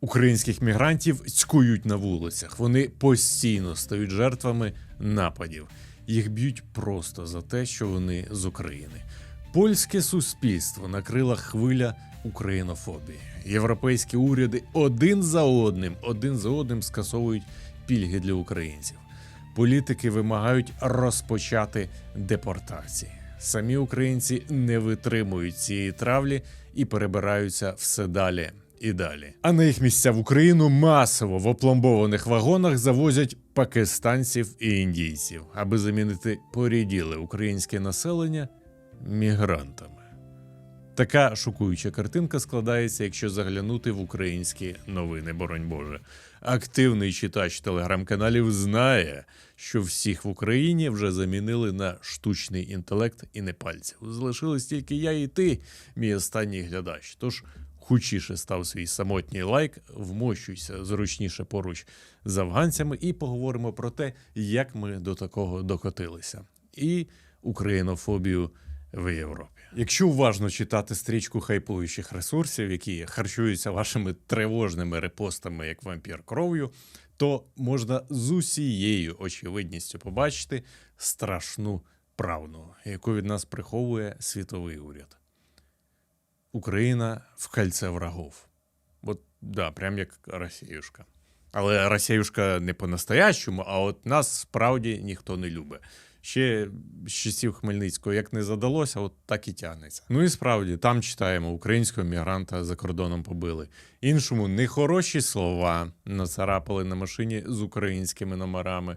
Українських мігрантів цькують на вулицях. Вони постійно стають жертвами нападів. Їх б'ють просто за те, що вони з України. Польське суспільство накрила хвиля українофобії. Європейські уряди один за одним, один за одним скасовують пільги для українців. Політики вимагають розпочати депортації. Самі українці не витримують цієї травлі і перебираються все далі і далі. А на їх місця в Україну масово в опломбованих вагонах завозять пакистанців і індійців, аби замінити поріділе українське населення мігрантами. Така шокуюча картинка складається, якщо заглянути в українські новини, боронь Боже. Активний читач телеграм-каналів знає, що всіх в Україні вже замінили на штучний інтелект і не пальців. Залишились тільки я і ти, мій останній глядач. Тож хучіше став свій самотній лайк, вмощуйся зручніше поруч з афганцями, і поговоримо про те, як ми до такого докотилися. І українофобію в Європі. Якщо уважно читати стрічку хайпуючих ресурсів, які харчуються вашими тривожними репостами як вампір кров'ю, то можна з усією очевидністю побачити страшну правду, яку від нас приховує світовий уряд. Україна в кольце врагов. От да, прям як Росіюшка. Але Росіюшка не по-настоящому, а от нас справді ніхто не любить. Ще з часів Хмельницького як не задалося, от так і тягнеться. Ну і справді, там читаємо, українського мігранта за кордоном побили. Іншому нехороші слова нацарапали на машині з українськими номерами.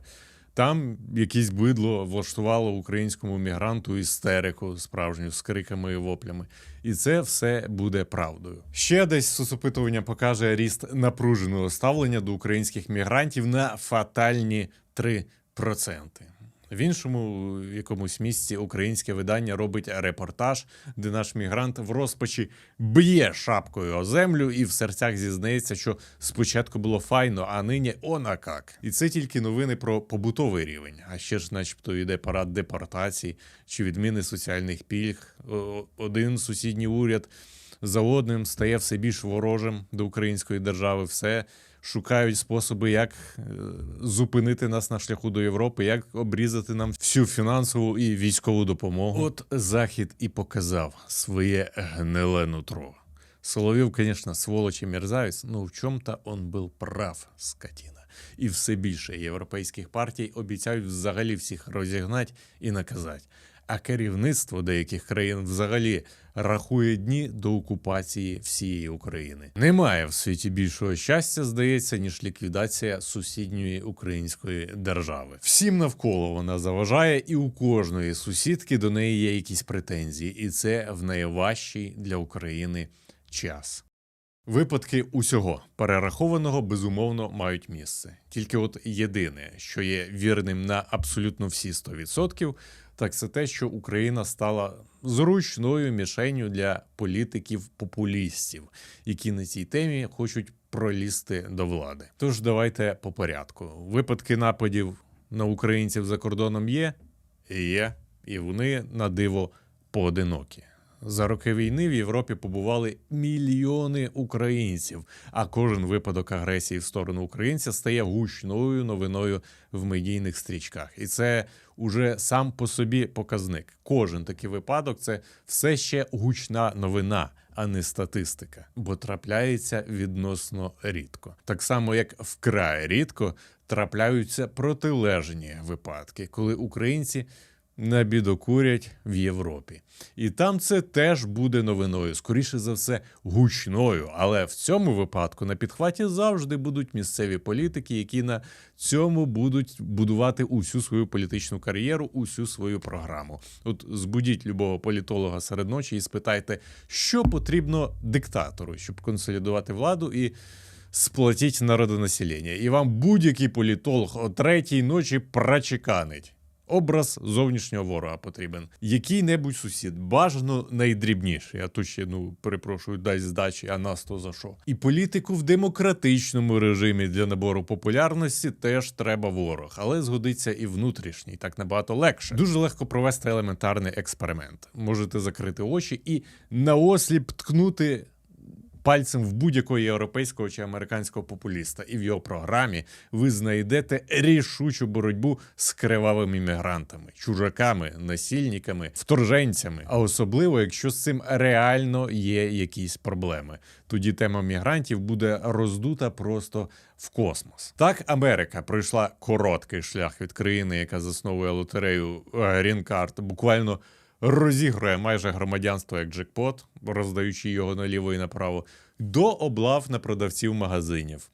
Там якесь бидло влаштувало українському мігранту істерику справжню з криками і воплями. І це все буде правдою. Ще десь соцопитування покаже ріст напруженого ставлення до українських мігрантів на фатальні 3%. В іншому якомусь місці українське видання робить репортаж, де наш мігрант в розпачі б'є шапкою о землю і в серцях зізнається, що спочатку було файно, а нині она как. І це тільки новини про побутовий рівень. А ще ж, начебто, йде парад депортацій чи відміни соціальних пільг. Один сусідній уряд за одним стає все більш ворожим до української держави. Все шукають способи, як е, зупинити нас на шляху до Європи, як обрізати нам всю фінансову і військову допомогу. От Захід і показав своє гниле нутро. Соловів, звісно, сволочь і мерзавець, но в чому-то он був прав, скотина. І все більше європейських партій обіцяють взагалі всіх розігнати і наказати. А керівництво деяких країн взагалі рахує дні до окупації всієї України. Немає в світі більшого щастя, здається, ніж ліквідація сусідньої української держави. Всім навколо вона заважає, і у кожної сусідки до неї є якісь претензії, і це в найважчий для України час. Випадки усього перерахованого безумовно мають місце. Тільки от єдине, що є вірним на абсолютно всі 100%, так це те, що Україна стала зручною мішенню для політиків-популістів, які на цій темі хочуть пролізти до влади. Тож давайте по порядку. Випадки нападів на українців за кордоном є, є, і вони на диво поодинокі. За роки війни в Європі побували мільйони українців, а кожен випадок агресії в сторону українця стає гучною новиною в медійних стрічках. І це уже сам по собі показник. Кожен такий випадок це все ще гучна новина, а не статистика, бо трапляється відносно рідко. Так само, як вкрай рідко трапляються протилежні випадки, коли українці набідокурять в Європі. І там це теж буде новиною, скоріше за все, гучною. Але в цьому випадку на підхваті завжди будуть місцеві політики, які на цьому будуть будувати усю свою політичну кар'єру, усю свою програму. От збудіть любого політолога серед ночі і спитайте, що потрібно диктатору, щоб консолідувати владу і. Сплатіть народонаселення, і вам будь-який політолог о третій ночі прочеканить. Образ зовнішнього ворога потрібен. Який-небудь сусід, бажано найдрібніший, а то ще, ну, перепрошую, дасть здачі, а нас то за що. І політику в демократичному режимі для набору популярності теж треба ворог, але згодиться і внутрішній, так набагато легше. Дуже легко провести елементарний експеримент. Можете закрити очі і наосліп ткнути пальцем в будь-якого європейського чи американського популіста, і в його програмі ви знайдете рішучу боротьбу з кривавими мігрантами, чужаками, насильниками, вторженцями. А особливо, якщо з цим реально є якісь проблеми. Тоді тема мігрантів буде роздута просто в космос. Так, Америка пройшла короткий шлях від країни, яка засновує лотерею Green Card, буквально розігрує майже громадянство як джекпот, роздаючи його наліво і направо, до облав на продавців магазинів,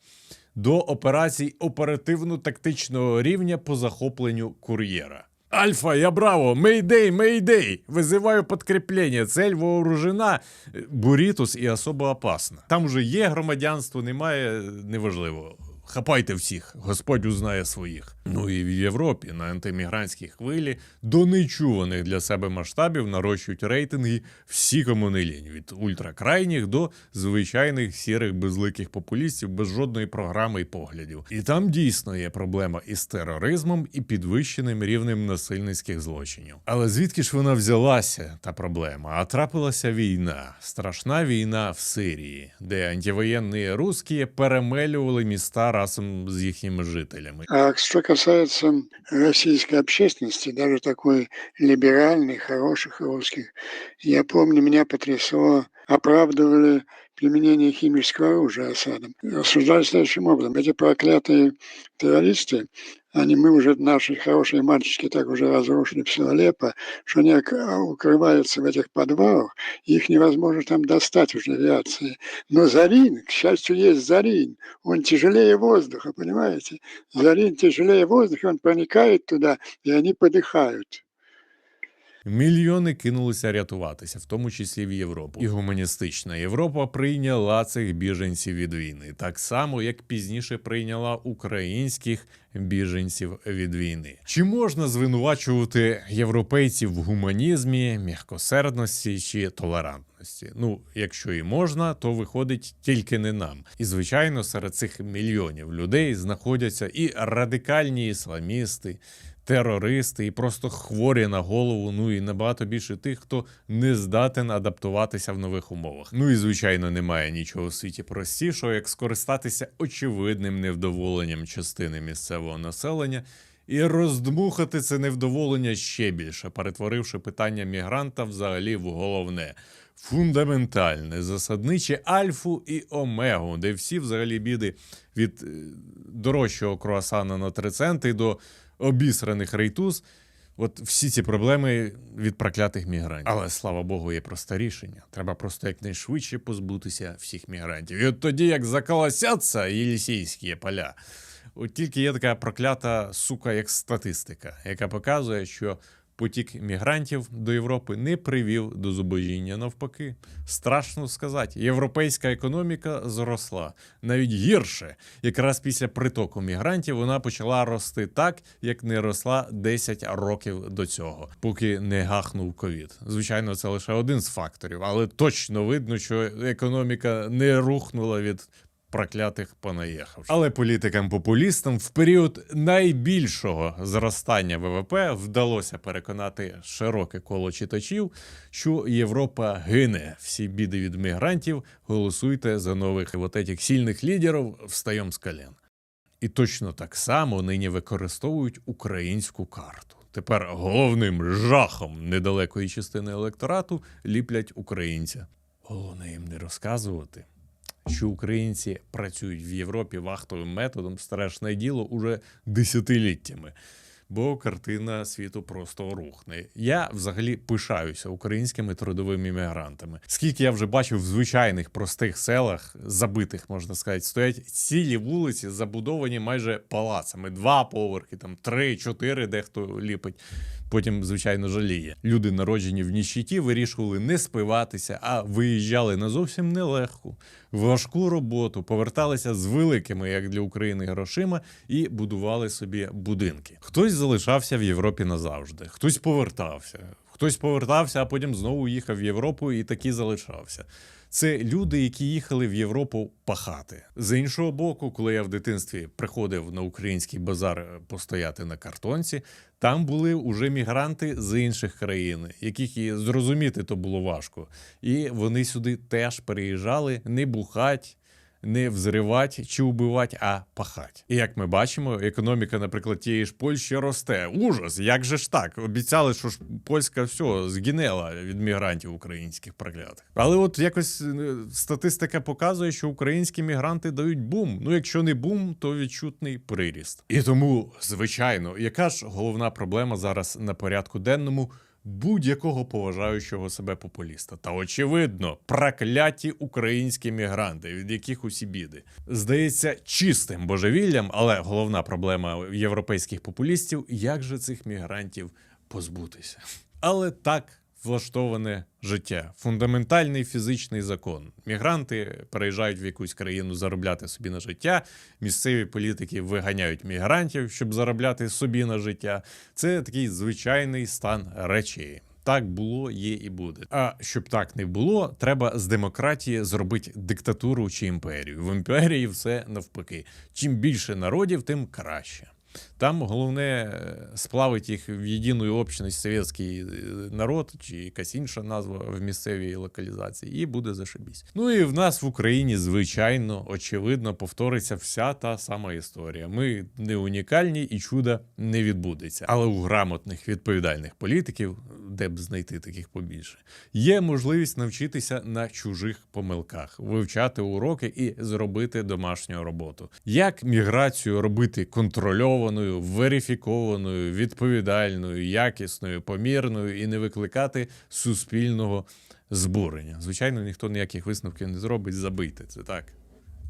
до операцій оперативно-тактичного рівня по захопленню кур'єра. Альфа, я браво! Мейдей, мейдей! Визиваю подкріплення. Цель вооружена. Бурітус і особо опасна. Там уже є громадянство, немає, неважливо. Хапайте всіх, Господь узнає своїх. Ну і в Європі на антимігрантській хвилі до нечуваних для себе масштабів нарощують рейтинги всі кому не лінь, від ультракрайніх до звичайних сірих безликих популістів без жодної програми і поглядів. І там дійсно є проблема із тероризмом і підвищеним рівнем насильницьких злочинів. Але звідки ж вона взялася, та проблема? А трапилася війна, страшна війна в Сирії, де антивоєнні русські перемелювали міста разом з їхніми жителями. А что касается российской общественности, даже такой либеральной, хороших русских, я помню, меня потрясло, оправдывали применение химического оружия Асадом. Рассуждали следующим образом. Эти проклятые террористы, они, мы уже, наши хорошие мальчики, так уже разрушили все Алеппо, что они укрываются в этих подвалах, их невозможно там достать уже авиации. Но Зарин, к счастью, есть Зарин, он тяжелее воздуха, понимаете? Зарин тяжелее воздуха, он проникает туда, и они подыхают. Мільйони кинулися рятуватися, в тому числі в Європу. І гуманістична Європа прийняла цих біженців від війни, так само як пізніше прийняла українських біженців від війни. Чи можна звинувачувати європейців в гуманізмі, м'якосердності чи толерантності? Ну, якщо і можна, то виходить тільки не нам. І звичайно, серед цих мільйонів людей знаходяться і радикальні ісламісти, терористи і просто хворі на голову. Ну і набагато більше тих, хто не здатен адаптуватися в нових умовах. Ну і звичайно, немає нічого в світі простішого, як скористатися очевидним невдоволенням частини місцевого населення. І роздмухати це невдоволення ще більше, перетворивши питання мігранта взагалі в головне, фундаментальне, засадниче альфу і омегу, де всі взагалі біди від е, дорожчого круасана на 3 центи до обісраних рейтуз. От всі ці проблеми від проклятих мігрантів. Але слава Богу, є просте рішення. Треба просто якнайшвидше позбутися всіх мігрантів. І от тоді, як заколосяться Єлісійські поля, от тільки є така проклята сука, як статистика, яка показує, що потік мігрантів до Європи не привів до зубожіння. Навпаки, страшно сказати, європейська економіка зросла навіть гірше. Якраз після притоку мігрантів вона почала рости так, як не росла 10 років до цього, поки не гахнув ковід. Звичайно, це лише один з факторів, але точно видно, що економіка не рухнула від проклятих понаїхав. Але політикам-популістам в період найбільшого зростання ВВП вдалося переконати широке коло читачів, що Європа гине. Всі біди від мігрантів. Голосуйте за нових вот этих сильних лідерів, встаєм з колен. І точно так само нині використовують українську карту. Тепер головним жахом недалекої частини електорату ліплять українця. Головне їм не розказувати, що українці працюють в Європі вахтовим методом страшне діло уже десятиліттями. Бо картина світу просто рухне. Я взагалі пишаюся українськими трудовими мігрантами. Скільки я вже бачив в звичайних простих селах, забитих, можна сказати, стоять цілі вулиці, забудовані майже палацами, два поверхи, там три, чотири, дехто ліпить. Потім, звичайно, жаліє. Люди, народжені в ніщиті, вирішували не спиватися, а виїжджали на зовсім нелегку, важку роботу, поверталися з великими, як для України, грошима і будували собі будинки. Хтось залишався в Європі назавжди, хтось повертався. Хтось повертався, а потім знову їхав в Європу і таки залишався. Це люди, які їхали в Європу пахати. З іншого боку, коли я в дитинстві приходив на український базар е, постояти на картонці, там були уже мігранти з інших країн, яких і зрозуміти то було важко. І вони сюди теж переїжджали не бухать. Не взривати чи убивати, а пахать. І як ми бачимо, економіка, наприклад, тієї ж Польщі росте. Ужас, як же ж так? Обіцяли, що ж польська все згинела від мігрантів українських проклятих. Але от якось е, статистика показує, що українські мігранти дають бум. Ну, якщо не бум, то відчутний приріст. І тому, звичайно, яка ж головна проблема зараз на порядку денному? Будь-якого поважаючого себе популіста. Та очевидно, прокляті українські мігранти, від яких усі біди. Здається, чистим божевіллям, але головна проблема європейських популістів як же цих мігрантів позбутися. Але так влаштоване життя, фундаментальний фізичний закон. Мігранти переїжджають в якусь країну заробляти собі на життя. Місцеві політики виганяють мігрантів, щоб заробляти собі на життя. Це такий звичайний стан речей. Так було, є і буде. А щоб так не було, треба з демократії зробити диктатуру чи імперію. В імперії все навпаки. Чим більше народів, тим краще. Там головне сплавить сплавити їх в єдину общність совєтський е, народ чи якась інша назва в місцевій локалізації, і буде зашибісь. Ну і в нас в Україні, звичайно, очевидно, повториться вся та сама історія. Ми не унікальні і чуда не відбудеться. Але у грамотних відповідальних політиків, де б знайти таких побільше, є можливість навчитися на чужих помилках, вивчати уроки і зробити домашню роботу. Як міграцію робити контрольованою, верифікованою, відповідальною, якісною, помірною і не викликати суспільного збурення. Звичайно, ніхто ніяких висновків не зробить, забийте це так.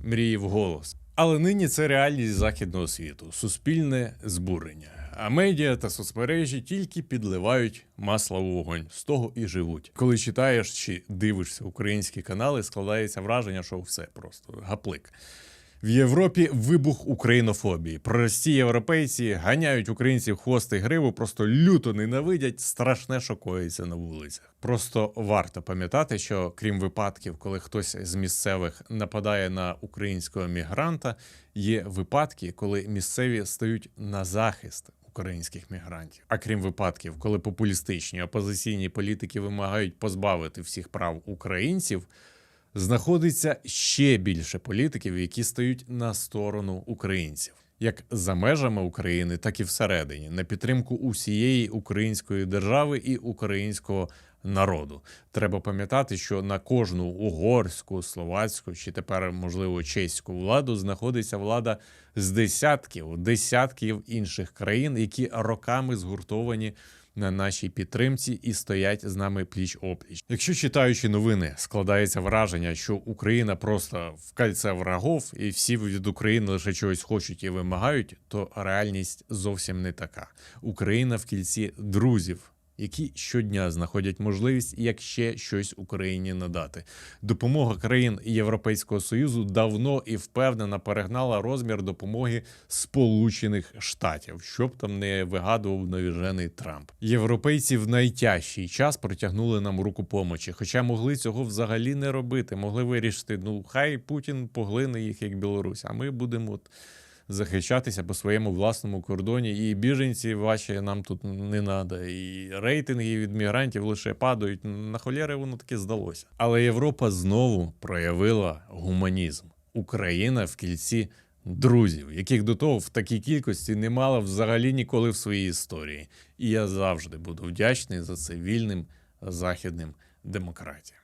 Мрії вголос. Але нині це реальність західного світу, суспільне збурення. А медіа та соцмережі тільки підливають масло в вогонь, з того і живуть. Коли читаєш чи дивишся українські канали, складається враження, що все просто гаплик. В Європі вибух українофобії. Прості європейці ганяють українців хвости гриву, просто люто ненавидять, страшне шокується на вулицях. Просто варто пам'ятати, що крім випадків, коли хтось з місцевих нападає на українського мігранта, є випадки, коли місцеві стають на захист. Українських мігрантів, а крім випадків, коли популістичні опозиційні політики вимагають позбавити всіх прав українців, знаходиться ще більше політиків, які стають на сторону українців, як за межами України, так і всередині, на підтримку усієї української держави і українського народу. Треба пам'ятати, що на кожну угорську, словацьку чи тепер, можливо, чеську владу знаходиться влада з десятків, десятків інших країн, які роками згуртовані на нашій підтримці і стоять з нами пліч опліч. Якщо читаючи новини, складається враження, що Україна просто в кольце врагов, і всі від України лише чогось хочуть і вимагають, то реальність зовсім не така. Україна в кільці друзів. Які щодня знаходять можливість як ще щось Україні надати. Допомога країн Європейського союзу давно і впевнено перегнала розмір допомоги Сполучених Штатів, щоб там не вигадував навіжений Трамп. Європейці в найтяжчий час протягнули нам руку помочі, хоча могли цього взагалі не робити. Могли вирішити: ну хай Путін поглине їх як Білорусь, а ми будемо от захищатися по своєму власному кордоні. І біженці ваші нам тут не треба. І рейтинги від мігрантів лише падають. На холєри воно таки здалося. Але Європа знову проявила гуманізм. Україна в кільці друзів, яких до того в такій кількості не мала взагалі ніколи в своїй історії. І я завжди буду вдячний за це вільним західним демократіям.